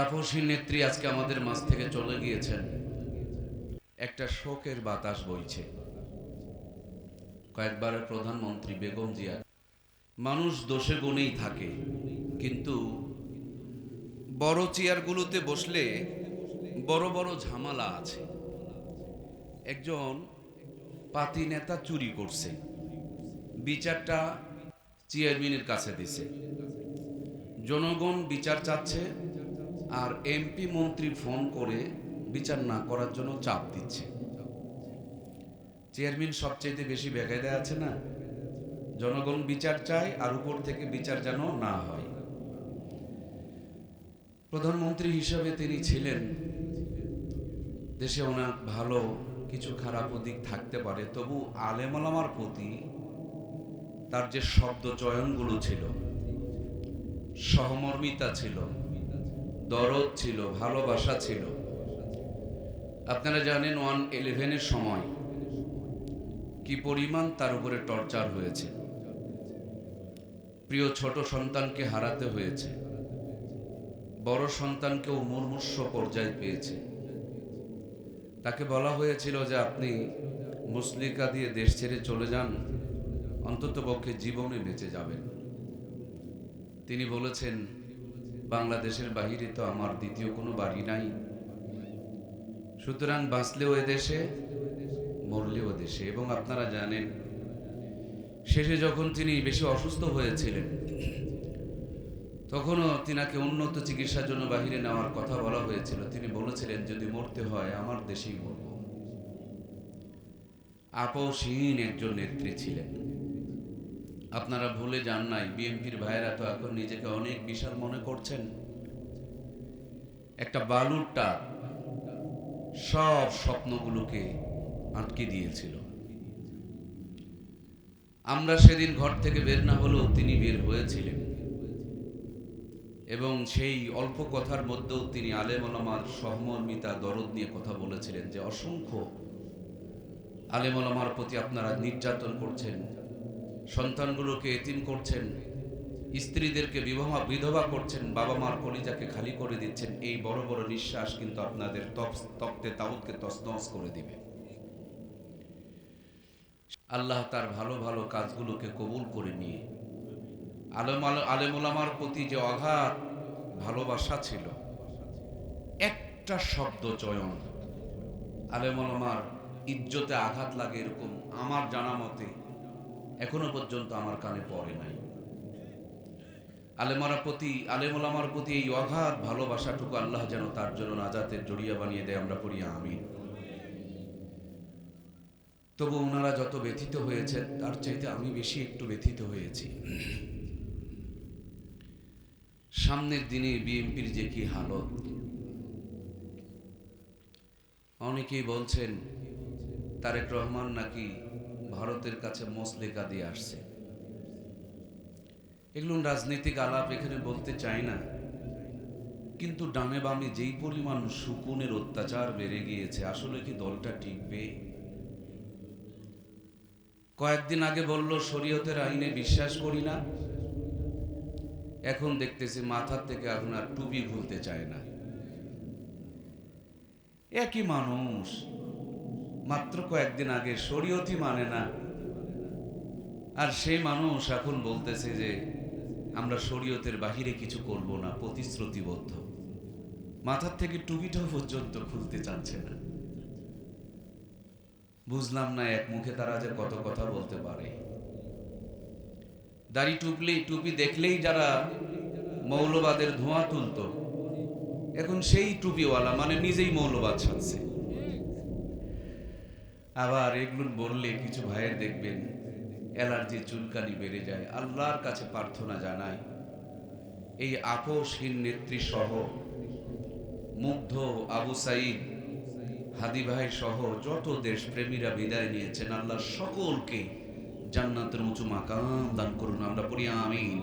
তাপসী নেত্রী আজকে আমাদের মাঝ থেকে চলে গিয়েছেন। একটা শোকের বাতাস বইছে। কয়েকবারের প্রধানমন্ত্রী বেগম জিয়া, মানুষ দোষে গুণেই থাকে, কিন্তু বড় চেয়ারগুলোতে বসলে বড় বড় ঝামেলা আছে। একজন পাতি নেতা চুরি করছে, বিচারটা চেয়ারম্যানের কাছে দিছে। জনগণ বিচার চাচ্ছে আর এমপি মন্ত্রী ফোন করে বিচার না করার জন্য চাপ দিচ্ছে। চেয়ারম্যান সবচেয়ে বেশি বেকায়দা আছে না? জনগণ বিচার চায় আর উপর থেকে বিচার যেন না হয়। প্রধানমন্ত্রী হিসাবে তিনি ছিলেন। দেশে ওনার ভালো কিছু খারাপ দিক থাকতে পারে, তবু আলেমালামার প্রতি তার যে শব্দ চয়নগুলো ছিল, সহমর্মিতা ছিল দরদ ছিল, ভালোবাসা ছিল। আপনারা জানেন ওয়ান ইলেভেনের সময় কি পরিমাণ তার উপরে টর্চার হয়েছে। প্রিয় ছোট সন্তানকে হারাতে হয়েছে। বড় সন্তানকেও মুর্মুষ্য পর্যায়ে পেয়েছে। তাকে বলা হয়েছিল যে আপনি মুসলিকা দিয়ে দেশ ছেড়ে চলে যান অন্তত পক্ষে জীবনে বেঁচে যাবেন। তিনি বলেছেন বাংলাদেশের বাহিরে তো আমার দ্বিতীয় কোনো বাড়ি নাই। সুতরাং বাঁচলেও এদেশে মরলেও দেশে। এবং আপনারা জানেন, শেষে যখন তিনি বেশি অসুস্থ হয়েছিলেন, তখনও তিনাকে উন্নত চিকিৎসার জন্য বাহিরে নেওয়ার কথা বলা হয়েছিল। তিনি বলেছিলেন, যদি মরতে হয়, আমার দেশেই মরব। আপসহীন একজন নেত্রী ছিলেন। আপনারা ভুলে যান নাই, বিএনপির ভাইয়েরা তো এখন নিজেকে অনেক বিশাল মনে করছেন। একটা বালুরটা সব স্বপ্নগুলোকে আটকে দিয়েছিল। আমরা সেদিন ঘর থেকে বের না হলেও তিনি বের হয়েছিলেন। এবং সেই অল্প কথার মধ্যেও তিনি আলেমলামার সহমর্মিতা, দরদ নিয়ে কথা বলেছিলেন যে, অসংখ্য আলেমলামার প্রতি আপনারা নির্যাতন করছেন সন্তানগুলোকে এতিম করছেন, স্ত্রীদেরকে বিবাহ, বিধবা করছেন বাবা মার কলিজাকে খালি করে দিচ্ছেন, এই বড় বড় নিঃশ্বাস কিন্তু আপনাদের তপ- তপ্তে তাউদকে তসনস করে দিবে। আল্লাহ তার ভালো ভালো কাজগুলোকে কবুল করে নিয়ে, আলম আল- আলেমুলামার প্রতি যে অগাধ ভালোবাসা ছিল, একটা শব্দ চয়ন আলেমুলামার ইজ্জতে আঘাত লাগে এরকম আমার জানা মতে এখনও পর্যন্ত আমার কানে পড়ে নাই। আলেমারা প্রতি আলেমুলামার প্রতি এই অগাধ ভালোবাসাটুকু আল্লাহ যেন তার জন্য নাজাতের জড়িয়া বানিয়ে দেয়, আমরা পড়ি, আমিন। তবু ওনারা যত ব্যথিত হয়েছেন, তার চাইতে আমি বেশি একটু ব্যথিত হয়েছি। সামনের দিনে বিএনপির যে কি হালত। অনেকেই বলছেন, তারেক রহমান নাকি ভারতের কাছে মসলেকা দিয়ে আসছে। এগুলো রাজনৈতিক আলাপ এখানে বলতে চাই না। কিন্তু ডানে বামে যেই পরিমাণ সুকুনের অত্যাচার বেড়ে গিয়েছে, আসলে কি দলটা টিকবে? কয়েকদিন আগে বলল, শরীয়তের আইনে বিশ্বাস করি না। এখন দেখতেছি মাথার থেকে এখন আর টুপি খুলতে চায় না। একই মানুষ। মাত্র কয়েকদিন আগে, শরীয়তই মানে না। আর সেই মানুষ এখন বলতেছে যে, আমরা শরীয়তের বাহিরে কিছু করব না, প্রতিশ্রুতিবদ্ধ। মাথার থেকে টুপিটাও পর্যন্ত খুলতে চাচ্ছে না। বুঝলাম না, এক মুখে তারা যে কত কথা বলতে পারে। দাড়ি টুপলেই টুপি দেখলেই যারা মৌলবাদের ধোঁয়া তুলতো, এখন সেই টুপিওয়ালা মানে নিজেই মৌলবাদ ছাড়ছে। আবার এগুলো বললে কিছু ভাইয়ের দেখবেন, অ্যালার্জি, চুলকানি বেড়ে যায়। আল্লাহর কাছে প্রার্থনা জানাই, এই আপোষহীন নেত্রী সহ মুগ্ধ আবু সাইদ, হাদি ভাই সহ যত দেশপ্রেমীরা বিদায় নিয়েছেন, আল্লাহ সকলকে জান্নাতের উঁচু মাকাম দান করুন। আমরা পড়ি আমিন।